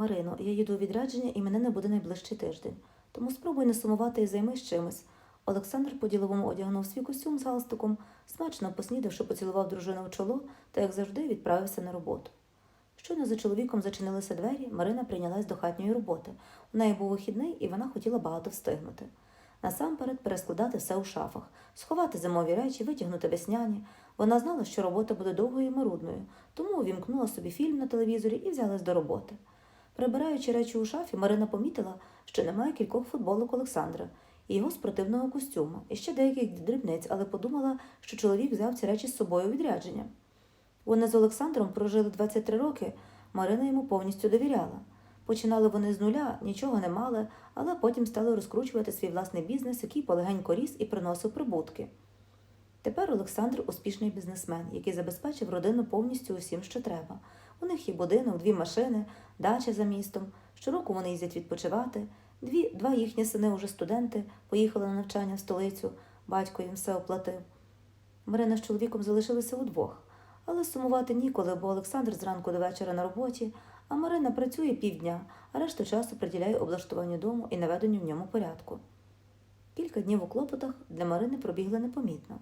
Марино, я їду у відрядження і мене не буде найближчий тиждень. Тому спробуй не сумувати і займись чимось. Олександр по-діловому одягнув свій костюм з галстуком, смачно поснідавши, поцілував дружину в чоло та, як завжди, відправився на роботу. Щойно за чоловіком зачинилися двері, Марина прийнялась до хатньої роботи. У неї був вихідний, і вона хотіла багато встигнути. Насамперед перескладати все у шафах, сховати зимові речі, витягнути весняні. Вона знала, що робота буде довгою і марудною, тому увімкнула собі фільм на телевізорі і взялась до роботи. Прибираючи речі у шафі, Марина помітила, що немає кількох футболок Олександра і його спортивного костюму, і ще деяких дрібниць, але подумала, що чоловік взяв ці речі з собою відрядження. Вони з Олександром прожили 23 роки, Марина йому повністю довіряла. Починали вони з нуля, нічого не мали, але потім стали розкручувати свій власний бізнес, який полегенько ріс і приносив прибутки. Тепер Олександр успішний бізнесмен, який забезпечив родину повністю усім, що треба. У них є будинок, дві машини, дача за містом. Щороку вони їздять відпочивати. Дві, два їхні сини, уже студенти, поїхали на навчання в столицю, батько їм все оплатив. Марина з чоловіком залишилися удвох, але сумувати ніколи, бо Олександр зранку до вечора на роботі, а Марина працює півдня, а решту часу приділяє облаштуванню дому і наведенню в ньому порядку. Кілька днів у клопотах для Марини пробігли непомітно.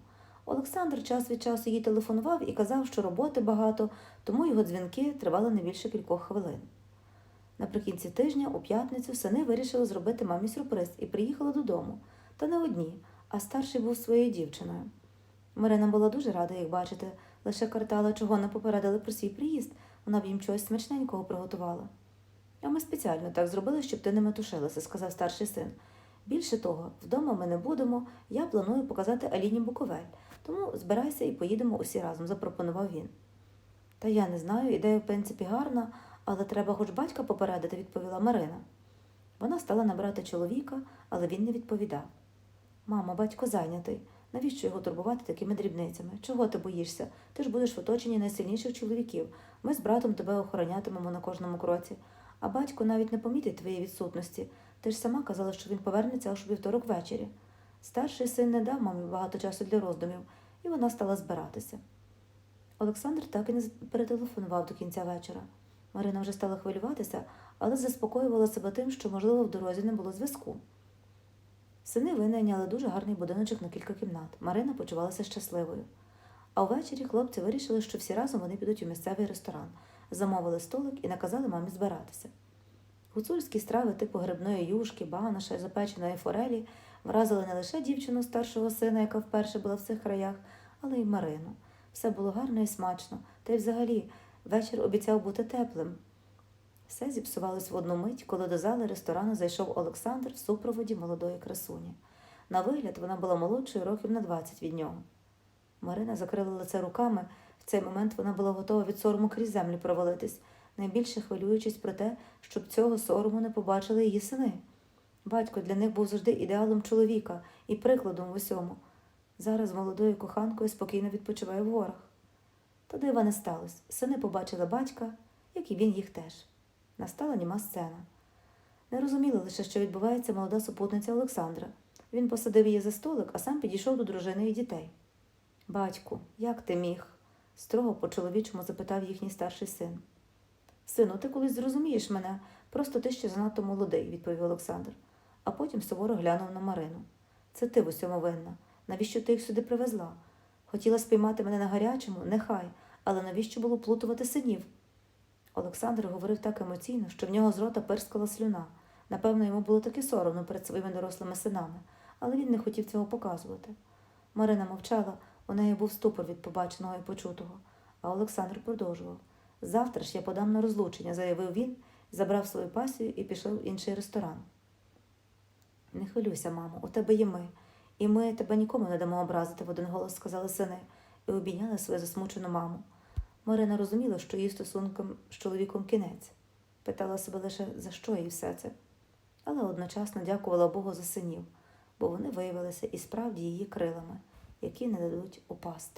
Олександр час від часу їй телефонував і казав, що роботи багато, тому його дзвінки тривали не більше кількох хвилин. Наприкінці тижня, у п'ятницю, сини вирішили зробити мамі сюрприз і приїхали додому. Та не одні, а старший був своєю дівчиною. Марина була дуже рада їх бачити, лише картала, чого не попередили про свій приїзд, вона б їм чогось смачненького приготувала. А ми спеціально так зробили, щоб ти не метушилася, сказав старший син. Більше того, вдома ми не будемо, я планую показати Аліні Буковель, тому збирайся і поїдемо усі разом, запропонував він. Та я не знаю, ідея в принципі гарна, але треба хоч батька попередити, відповіла Марина. Вона стала набирати чоловіка, але він не відповідав. Мама, батько зайнятий. Навіщо його турбувати такими дрібницями? Чого ти боїшся? Ти ж будеш в оточенні найсильніших чоловіків. Ми з братом тебе охоронятимемо на кожному кроці. А батько навіть не помітить твоєї відсутності. Ти ж сама казала, що він повернеться аж у вівторок ввечері. Старший син не дав мамі багато часу для роздумів, і вона стала збиратися. Олександр так і не перетелефонував до кінця вечора. Марина вже стала хвилюватися, але заспокоювала себе тим, що, можливо, в дорозі не було зв'язку. Сини винайняли дуже гарний будиночок на кілька кімнат. Марина почувалася щасливою. А ввечері хлопці вирішили, що всі разом вони підуть у місцевий ресторан, замовили столик і наказали мамі збиратися. Гуцульські страви типу грибної юшки, баноша і запеченої форелі вразили не лише дівчину старшого сина, яка вперше була в цих краях, але й Марину. Все було гарно і смачно, та й взагалі вечір обіцяв бути теплим. Все зіпсувалось в одну мить, коли до зали ресторану зайшов Олександр в супроводі молодої красуні. На вигляд вона була молодшою років на 20 від нього. Марина закрила лице руками. В цей момент вона була готова від сорому крізь землю провалитись, найбільше хвилюючись про те, щоб цього сорому не побачили її сини. Батько для них був завжди ідеалом чоловіка і прикладом в усьому. Зараз молодою коханкою спокійно відпочиває в горах. Та дива не сталося. Сини побачили батька, як і він їх теж. Настала німа сцена. Не розуміла лише, що відбувається молода супутниця Олександра. Він посадив її за столик, а сам підійшов до дружини і дітей. Батьку, як ти міг? строго по чоловічому запитав їхній старший син. Сину, ти колись зрозумієш мене, просто ти ще занадто молодий, відповів Олександр, а потім суворо глянув на Марину. Це ти в усьому винна. Навіщо ти їх сюди привезла? Хотіла спіймати мене на гарячому, нехай, але навіщо було плутувати синів? Олександр говорив так емоційно, що в нього з рота пирскала слюна. Напевно, йому було таки соромно перед своїми дорослими синами, але він не хотів цього показувати. Марина мовчала, у неї був ступор від побаченого і почутого, а Олександр продовжував. Завтра ж я подам на розлучення, заявив він, забрав свою пасію і пішов в інший ресторан. Не хвилюйся, мамо, у тебе є ми, і ми тебе нікому не дамо образити, в один голос сказали сини, і обійняли свою засмучену маму. Марина розуміла, що її стосункам з чоловіком кінець, питала себе лише, за що їй все це, але одночасно дякувала Богу за синів, бо вони виявилися і справді її крилами, які не дадуть упасти.